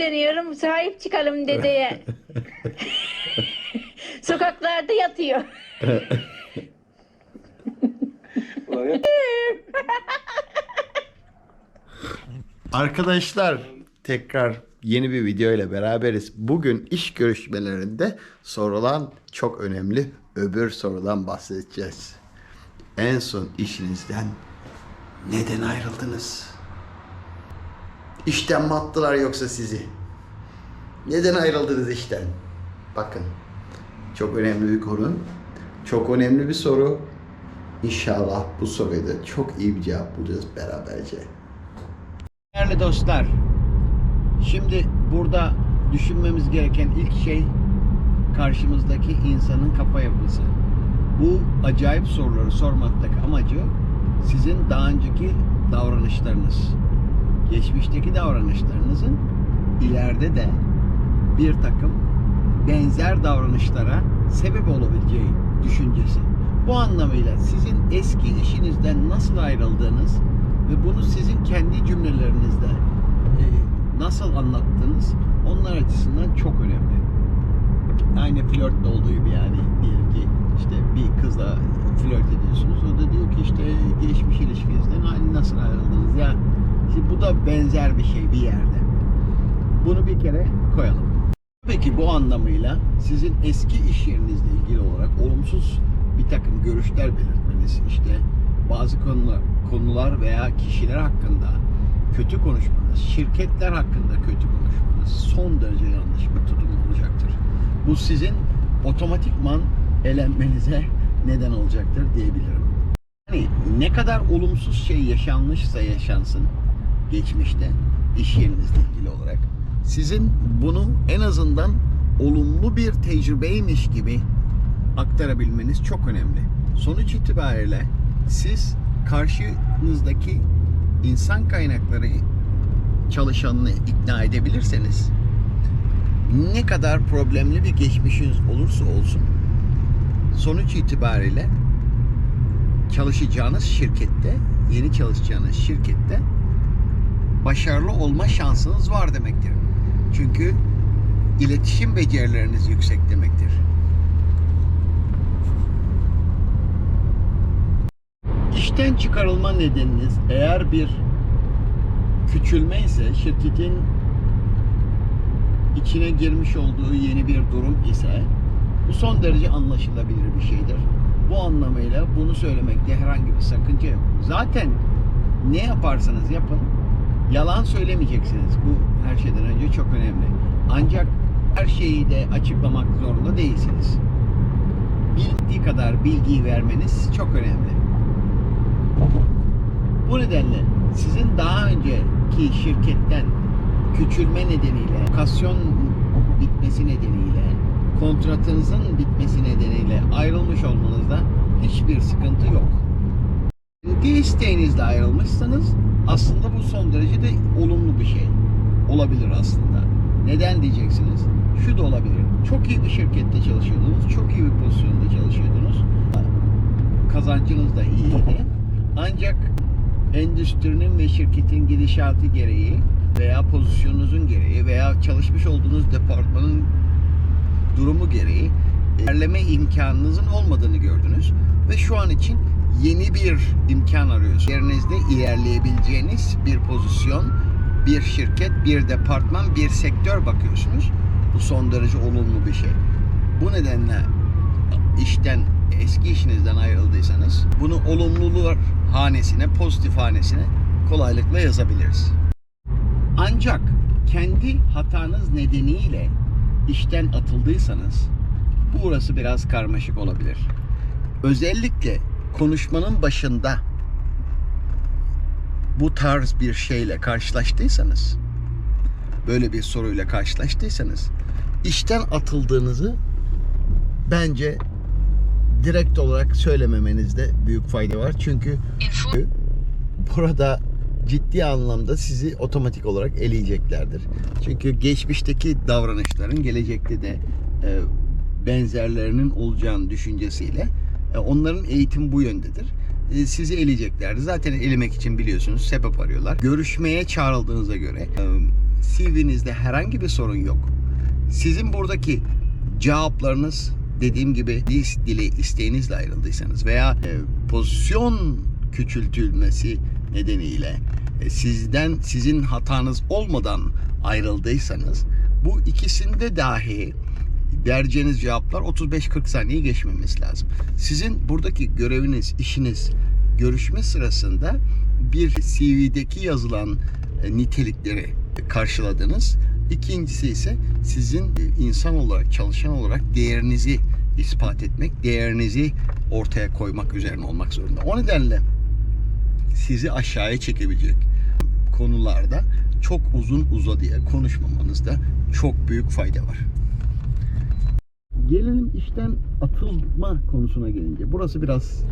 sesleniyorum. Sahip çıkalım dedeye. Sokaklarda yatıyor. Arkadaşlar tekrar yeni bir video ile beraberiz. Bugün iş görüşmelerinde sorulan çok önemli öbür sorudan bahsedeceğiz. En son işinizden neden ayrıldınız? İşten mi attılar yoksa sizi? Neden ayrıldınız işten? Bakın çok önemli bir konu. Çok önemli bir soru. İnşallah bu soruya da çok iyi bir cevap bulacağız beraberce. Değerli dostlar, şimdi burada düşünmemiz gereken ilk şey karşımızdaki insanın kafa yapısı. Bu acayip soruları sormaktaki amacı sizin daha önceki davranışlarınız, geçmişteki davranışlarınızın ileride de bir takım benzer davranışlara sebep olabileceği düşüncesi. Bu anlamıyla sizin eski işinizden nasıl ayrıldığınız ve bunu sizin kendi cümlelerinizde e, nasıl anlattığınız onlar açısından çok önemli. Aynı flörtte olduğu gibi yani diyelim ki işte bir kızla flört ediyorsunuz. O da diyor ki işte geçmiş ilişkinizden aynı nasıl ayrıldınız ya. Şimdi bu da benzer bir şey bir yerde. Bunu bir kere koyalım. Peki bu anlamıyla sizin eski iş yerinizle ilgili olarak olumsuz bir takım görüşler belirtmeniz, işte bazı konular, konular veya kişiler hakkında kötü konuşmanız, şirketler hakkında kötü konuşmanız son derece yanlış bir tutum olacaktır. Bu sizin otomatikman elenmenize neden olacaktır diyebilirim. Yani ne kadar olumsuz şey yaşanmışsa yaşansın geçmişte iş yerinizle ilgili olarak sizin bunu en azından olumlu bir tecrübeymiş gibi aktarabilmeniz çok önemli. Sonuç itibariyle siz karşınızdaki insan kaynakları çalışanını ikna edebilirseniz ne kadar problemli bir geçmişiniz olursa olsun sonuç itibariyle çalışacağınız şirkette, yeni çalışacağınız şirkette başarılı olma şansınız var demektir. Çünkü iletişim becerileriniz yüksek demektir. İşten çıkarılma nedeniniz eğer bir küçülme ise şirketin içine girmiş olduğu yeni bir durum ise bu son derece anlaşılabilir bir şeydir. Bu anlamıyla bunu söylemekte herhangi bir sakınca yok. Zaten ne yaparsanız yapın yalan söylemeyeceksiniz. Bu her şeyden önce çok önemli. Ancak her şeyi de açıklamak zorunda değilsiniz. Bildiği kadar bilgiyi vermeniz çok önemli. Bu nedenle sizin daha önceki şirketten küçülme nedeniyle, lokasyon bitmesi nedeniyle, kontratınızın bitmesi nedeniyle ayrılmış olmanızda hiçbir sıkıntı yok. Kendi isteğinizle ayrılmışsanız aslında bu son derece de olumlu bir şey olabilir aslında. Neden diyeceksiniz? Şu da olabilir. Çok iyi bir şirkette çalışıyordunuz, çok iyi bir pozisyonda çalışıyordunuz. Kazancınız da iyiydi. Ancak endüstrinin ve şirketin gidişatı gereği veya pozisyonunuzun gereği veya çalışmış olduğunuz departmanın durumu gereği ilerleme imkanınızın olmadığını gördünüz ve şu an için yeni bir imkan arıyorsunuz. Yerinizde ilerleyebileceğiniz bir pozisyon, bir şirket, bir departman, bir sektör bakıyorsunuz. Bu son derece olumlu bir şey. Bu nedenle işten eski işinizden ayrıldıysanız bunu olumluluğu hanesine, pozitif hanesine kolaylıkla yazabiliriz. Ancak kendi hatanız nedeniyle işten atıldıysanız burası biraz karmaşık olabilir. Özellikle konuşmanın başında bu tarz bir şeyle karşılaştıysanız, böyle bir soruyla karşılaştıysanız işten atıldığınızı bence direkt olarak söylememenizde büyük fayda var. Çünkü burada ciddi anlamda sizi otomatik olarak eleyeceklerdir. Çünkü geçmişteki davranışların gelecekte de e, benzerlerinin olacağını düşüncesiyle onların eğitim bu yöndedir. E, sizi eleyeceklerdir. Zaten elemek için biliyorsunuz sebep arıyorlar. Görüşmeye çağrıldığınıza göre e, CV'nizde herhangi bir sorun yok. Sizin buradaki cevaplarınız dediğim gibi dil dili isteğinizle ayrıldıysanız veya e, pozisyon küçültülmesi nedeniyle e, sizden sizin hatanız olmadan ayrıldıysanız bu ikisinde dahi vereceğiniz cevaplar 35-40 saniye geçmemesi lazım. Sizin buradaki göreviniz, işiniz görüşme sırasında bir CV'deki yazılan e, nitelikleri karşıladınız. İkincisi ise sizin e, insan olarak, çalışan olarak değerinizi ispat etmek, değerinizi ortaya koymak üzerine olmak zorunda. O nedenle sizi aşağıya çekebilecek konularda çok uzun uzadıya konuşmamanızda çok büyük fayda var. Gelelim işten atılma konusuna gelince. Burası biraz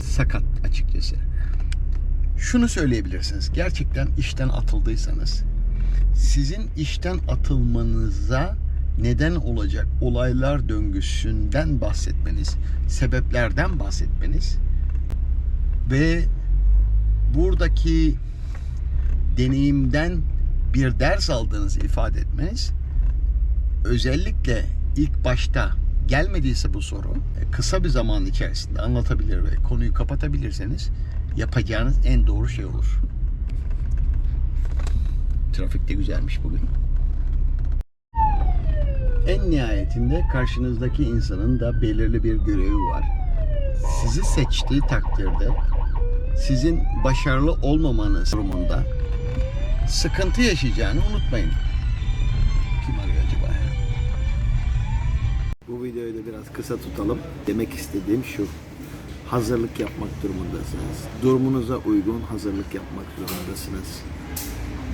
sakat açıkçası. Şunu söyleyebilirsiniz. Gerçekten işten atıldıysanız sizin işten atılmanıza neden olacak olaylar döngüsünden bahsetmeniz, sebeplerden bahsetmeniz ve buradaki deneyimden bir ders aldığınızı ifade etmeniz özellikle ilk başta gelmediyse bu soru e, kısa bir zaman içerisinde anlatabilir ve konuyu kapatabilirseniz yapacağınız en doğru şey olur. Trafik de güzelmiş bugün. En nihayetinde karşınızdaki insanın da belirli bir görevi var. Sizi seçtiği takdirde sizin başarılı olmamanız durumunda sıkıntı yaşayacağını unutmayın. Bu videoyu da biraz kısa tutalım. Demek istediğim şu. Hazırlık yapmak durumundasınız. Durumunuza uygun hazırlık yapmak zorundasınız.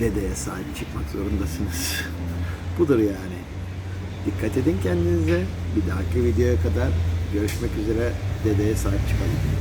Dedeye sahip çıkmak zorundasınız. Budur yani. Dikkat edin kendinize. Bir dahaki videoya kadar görüşmek üzere. Dedeye sahip çıkalım.